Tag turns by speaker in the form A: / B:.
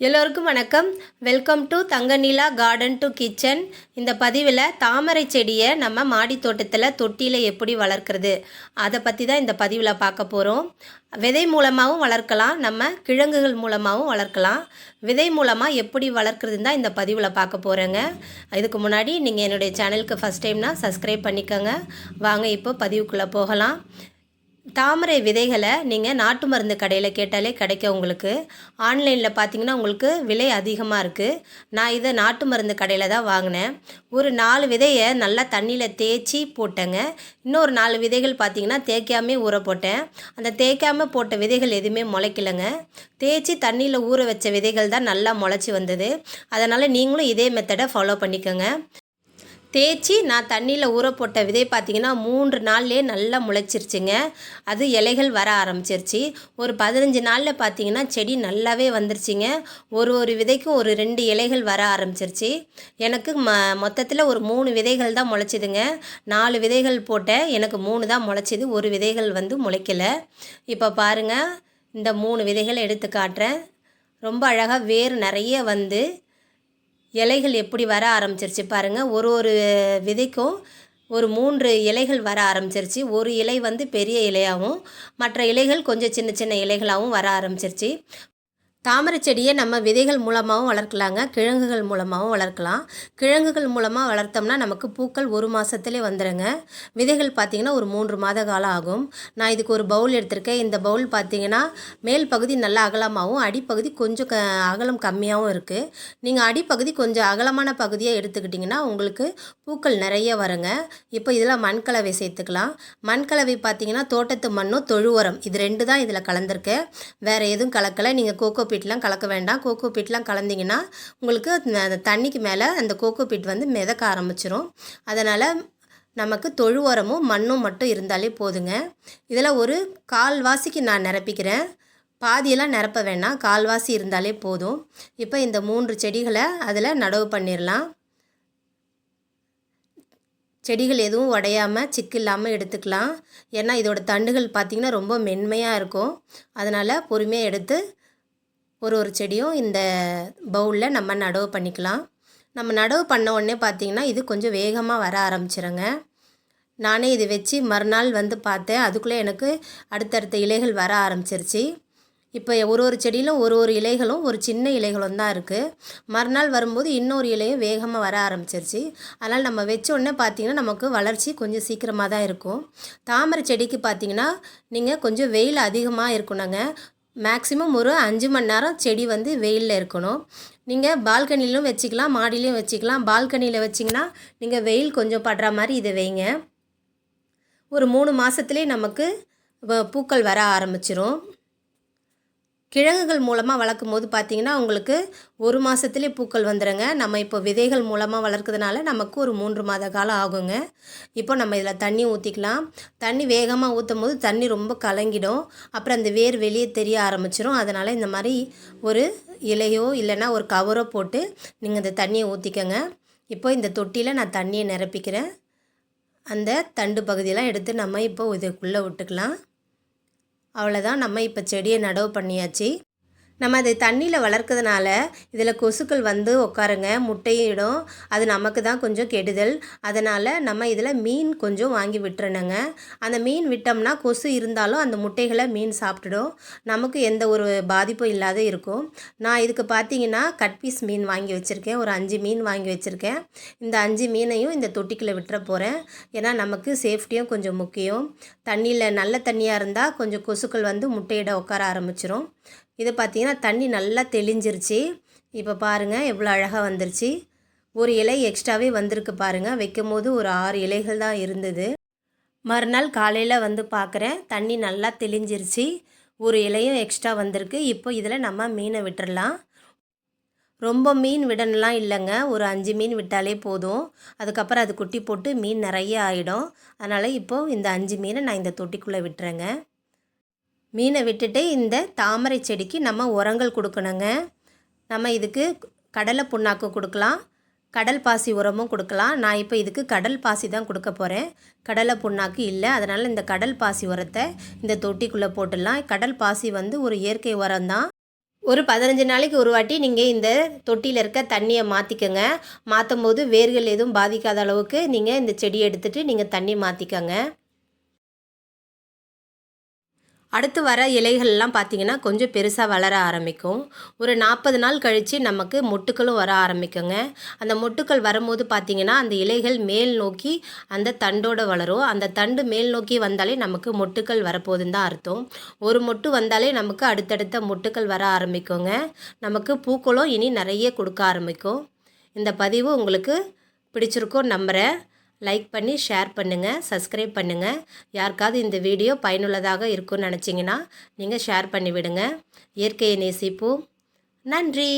A: எல்லோருக்கும் வணக்கம். Welcome to Thanganeela garden to kitchen இந்த பதிவில் தாமரை செடியை நம்ம மாடி தோட்டத்தில் தொட்டியில் எப்படி வளர்க்குறது? அதை பற்றி தான் இந்த பதிவில் பார்க்க போகிறோம் விதை மூலமாகவும் வளர்க்கலாம். நம்ம கிழங்குகள் மூலமாகவும் வளர்க்கலாம். விதை மூலமாக எப்படி வளர்க்குறதுன்னு தான் இந்த பதிவில் பார்க்க போகிறேங்க இதுக்கு முன்னாடி நீங்கள் என்னுடைய சேனலுக்கு ஃபஸ்ட் டைம்னால் சப்ஸ்கிரைப் பண்ணிக்கோங்க. வாங்க இப்போ பதிவுக்குள்ளே போகலாம். தாமரை விதைகளை நீங்கள் நாட்டு மருந்து கடையில் கேட்டாலே கிடைக்கும் உங்களுக்கு. ஆன்லைனில் பார்த்தீங்கன்னா உங்களுக்கு விலை அதிகமாக இருக்குது நான் இதை நாட்டு மருந்து கடையில் தான் வாங்கினேன். ஒரு நாலு விதையை நல்லா தண்ணியில் தேய்ச்சி போட்டேங்க. இன்னொரு நாலு விதைகள் பார்த்தீங்கன்னா தேய்க்காமே ஊற போட்டேன். அந்த தேய்க்காமல் போட்ட விதைகள் எதுவுமே முளைக்கலைங்க. தேய்ச்சி தண்ணியில் ஊற வச்ச விதைகள் தான் நல்லா முளைச்சி வந்தது. அதனால் நீங்களும் இதே மெத்தடை ஃபாலோ பண்ணிக்கோங்க. தேய்ச்சி நான் தண்ணியில் ஊற போட்ட விதை பார்த்திங்கன்னா மூன்று நாள்லேயே நல்லா முளைச்சிருச்சுங்க. அது இலைகள் வர ஆரம்பிச்சிருச்சு. ஒரு பதினஞ்சு நாளில் பார்த்தீங்கன்னா செடி நல்லாவே வந்துருச்சுங்க. ஒரு ஒரு விதைக்கும் ஒரு ரெண்டு இலைகள் வர ஆரம்பிச்சிருச்சு. எனக்கு ம மொத்தத்தில் ஒரு மூணு விதைகள் தான் முளைச்சிதுங்க. நாலு விதைகள் போட்டேன். எனக்கு மூணு தான் முளைச்சிது. ஒரு விதைகள் வந்து முளைக்கலை. இப்போ பாருங்கள் இந்த மூணு விதைகள் எடுத்து காட்டுறேன். ரொம்ப அழகாக வேர் நிறைய வந்து இலைகள் எப்படி வர ஆரம்பிச்சிருச்சு பாருங்கள் ஒரு ஒரு விதைக்கும் ஒரு மூன்று இலைகள் வர ஆரம்பிச்சிருச்சு. ஒரு இலை வந்து பெரிய இலையாகவும் மற்ற இலைகள் கொஞ்சம் சின்ன சின்ன இலைகளாகவும் வர ஆரம்பிச்சிருச்சு. தாமரை செடியை நம்ம விதைகள் மூலமாகவும் வளர்க்கலாங்க. கிழங்குகள் மூலமாகவும் வளர்க்கலாம். கிழங்குகள் மூலமாக வளர்த்தோம்னா நமக்கு பூக்கள் ஒரு மாதத்துலேயே வந்துடுங்க விதைகள் பார்த்திங்கன்னா ஒரு மூன்று மாத காலம் ஆகும். நான் இதுக்கு ஒரு பவுல் எடுத்திருக்கேன். இந்த பவுல் பார்த்திங்கன்னா மேல் பகுதி நல்லா அகலமாகவும் அடிப்பகுதி கொஞ்சம் க அகலம் கம்மியாகவும் இருக்குது நீங்கள் அடிப்பகுதி கொஞ்சம் அகலமான பகுதியை எடுத்துக்கிட்டிங்கன்னா உங்களுக்கு பூக்கள் நிறைய வருங்க. இப்போ இதில் மண்கலவை சேர்த்துக்கலாம். மண்கலவை பார்த்திங்கன்னா தோட்டத்து மண்ணும் தொழு உரம் இது ரெண்டு தான் இதில் கலந்துருக்கேன் வேறு எதுவும் கலக்கலை. நீங்கள் கோகோ பீட்லாம் கலக்க வேண்டாம். கோகோ பீட்லாம் கலந்திங்கன்னா உங்களுக்கு அந்த தண்ணிக்கு மேலே அந்த கோகோ பீட் வந்து மிதக்க ஆரம்பிச்சிரும். அதனால் நமக்கு தொழு உரமும் மண்ணும் மட்டும் இருந்தாலே போதுங்க. இதில் ஒரு கால்வாசிக்கு நான் நிரப்பிக்கிறேன். பாதியெல்லாம் நிரப்ப வேணாம் கால்வாசி இருந்தாலே போதும். இப்போ இந்த மூன்று செடிகளை அதில் நடவு பண்ணிடலாம் செடிகள் எதுவும் உடையாமல் சிக்கு இல்லாமல் எடுத்துக்கலாம். ஏன்னா இதோட தண்டுகள் பார்த்திங்கன்னா ரொம்ப மென்மையாக இருக்கும். அதனால் பொறுமையாக எடுத்து ஒரு ஒரு செடியும் இந்த பவுலில் நம்ம நடவு பண்ணிக்கலாம். நம்ம நடவு பண்ண உடனே பார்த்திங்கன்னா இது கொஞ்சம் வேகமாக வர ஆரம்பிச்சிருங்க. நானே இது வச்சு மறுநாள் வந்து பார்த்தேன். அதுக்குள்ளே எனக்கு அடுத்தடுத்த இலைகள் வர ஆரம்பிச்சிருச்சு. இப்போ ஒரு ஒரு செடியிலும் ஒரு ஒரு இலைகளும் ஒரு சின்ன இலைகளும் தான் இருக்குது மறுநாள் வரும்போது இன்னொரு இலையும் வேகமாக வர ஆரம்பிச்சிருச்சு. அதனால் நம்ம வச்ச உடனே பார்த்திங்கன்னா நமக்கு வளர்ச்சி கொஞ்சம் சீக்கிரமாக தான் இருக்கும். தாமரை செடிக்கு பார்த்திங்கன்னா நீங்கள் கொஞ்சம் வெயில் அதிகமாக இருக்கணுங்க. மேக்ஸிமம் ஒரு அஞ்சு மணி நேரம் செடி வந்து வெயிலில் இருக்கணும். நீங்கள் பால்கனிலும் வச்சுக்கலாம் மாடிலையும் வச்சுக்கலாம். பால்கனியில் வச்சிங்கன்னா நீங்கள் வெயில் கொஞ்சம் படுற மாதிரி இதை வைங்க. ஒரு மூணு மாதத்துலேயே நமக்கு பூக்கள் வர ஆரம்பிச்சிரும். கிழங்குகள் மூலமாக வளர்க்கும் போது பார்த்திங்கன்னா உங்களுக்கு ஒரு மாதத்துலேயே பூக்கள் வந்துடுங்க நம்ம இப்போ விதைகள் மூலமாக வளர்க்குறதுனால நமக்கு ஒரு மூன்று மாத காலம் ஆகுங்க. இப்போ நம்ம இதில் தண்ணி ஊற்றிக்கலாம் தண்ணி வேகமாக ஊற்றும் போது தண்ணி ரொம்ப கலங்கிடும். அப்புறம் அந்த வேர் வெளியே தெரிய ஆரம்பிச்சிடும் அதனால் இந்த மாதிரி ஒரு இலையோ இல்லைன்னா ஒரு கவரோ போட்டு நீங்கள் இந்த தண்ணியை ஊற்றிக்கங்க இப்போ இந்த தொட்டியில் நான் தண்ணியை நிரப்பிக்கிறேன். அந்த தண்டு பகுதியெல்லாம் எடுத்து நம்ம இப்போ இதுக்குள்ளே விட்டுக்கலாம். அவ்வளோதான் நம்ம இப்போ செடியை நடவு பண்ணியாச்சு. நம்ம அதை தண்ணியில் வளர்க்கறதுனால இதில் கொசுக்கள் வந்து உட்காருங்க முட்டையும் இடும் அது நமக்கு தான் கொஞ்சம் கெடுதல். அதனால் நம்ம இதில் மீன் கொஞ்சம் வாங்கி விட்டுறணுங்க. அந்த மீன் விட்டோம்னா கொசு இருந்தாலும் அந்த முட்டைகளை மீன் சாப்பிட்டுடும். நமக்கு எந்த ஒரு பாதிப்பும் இல்லாத இருக்கும். நான் இதுக்கு பார்த்தீங்கன்னா கட் பீஸ் மீன் வாங்கி வச்சுருக்கேன். ஒரு அஞ்சு மீன் வாங்கி வச்சுருக்கேன். இந்த அஞ்சு மீனையும் இந்த தொட்டிக்குள்ளே விட்டுற போகிறேன் ஏன்னா நமக்கு சேஃப்டியும் கொஞ்சம் முக்கியம். தண்ணியில் நல்ல தண்ணியாக இருந்தால் கொஞ்சம் கொசுக்கள் வந்து முட்டையிட உட்கார ஆரம்பிச்சிடும் இது பார்த்திங்கன்னா தண்ணி நல்லா தெளிஞ்சிருச்சு. இப்போ பாருங்கள் எவ்வளோ அழகாக வந்துருச்சு. ஒரு இலை எக்ஸ்ட்ராவே வந்திருக்கு பாருங்கள் வைக்கும் போது ஒரு ஆறு இலைகள் தான் இருந்தது. மறுநாள் காலையில் வந்து பார்க்குறேன் தண்ணி நல்லா தெளிஞ்சிருச்சு. ஒரு இலையும் எக்ஸ்ட்ரா வந்திருக்கு. இப்போ இதில் நம்ம மீனை விட்டுடலாம் ரொம்ப மீன் விடணும்லாம் இல்லைங்க. ஒரு அஞ்சு மீன் விட்டாலே போதும். அதுக்கப்புறம் அது குட்டி போட்டு மீன் நிறைய ஆகிடும் அதனால் இப்போது இந்த அஞ்சு மீனை நான் இந்த தொட்டிக்குள்ளே விட்டுறேங்க. மீனை விட்டுட்டு இந்த தாமரை செடிக்கு நம்ம உரங்கள் கொடுக்கணுங்க. நம்ம இதுக்கு கடலை புண்ணாக்கு கொடுக்கலாம் கடல் பாசி உரமும் கொடுக்கலாம். நான் இப்போ இதுக்கு கடல் பாசி தான் கொடுக்க போகிறேன் கடலை புண்ணாக்கு இல்லை அதனால் இந்த கடல் பாசி உரத்தை இந்த தொட்டிக்குள்ளே போட்டுடலாம். கடல் பாசி வந்து ஒரு இயற்கை உரம் தான். ஒரு பதினஞ்சு நாளைக்கு ஒரு வாட்டி நீங்கள் இந்த தொட்டியில் இருக்க தண்ணியை மாற்றிக்கங்க மாற்றும் போது வேர்கள் எதுவும் பாதிக்காத அளவுக்கு நீங்கள் இந்த செடியை எடுத்துகிட்டு நீங்கள் தண்ணி மாற்றிக்கங்க அடுத்து வர இலைகள்லாம் பார்த்திங்கன்னா கொஞ்சம் பெருசாக வளர ஆரம்பிக்கும். ஒரு நாற்பது நாள் கழித்து நமக்கு மொட்டுக்களும் வர ஆரம்பிக்குங்க. அந்த மொட்டுக்கள் வரும்போது பார்த்திங்கன்னா அந்த இலைகள் மேல் நோக்கி அந்த தண்டோடு வளரும். அந்த தண்டு மேல் நோக்கி வந்தாலே நமக்கு மொட்டுக்கள் வரப்போகுதுன்னு தான் அர்த்தம். ஒரு மொட்டு வந்தாலே நமக்கு அடுத்தடுத்த மொட்டுக்கள் வர ஆரம்பிக்குங்க. நமக்கு பூக்களும் இனி நிறைய கொடுக்க ஆரம்பிக்கும். இந்த பதிவு உங்களுக்கு பிடிச்சிருக்கோம் நம்புகிறேன் லைக் பண்ணி ஷேர் பண்ணுங்கள் சப்ஸ்கிரைப் பண்ணுங்கள் யாருக்காவது இந்த வீடியோ பயனுள்ளதாக இருக்கும்னு நினச்சிங்கன்னா நீங்கள் ஷேர் பண்ணிவிடுங்க. இயற்கையை நேசிப்போம். நன்றி!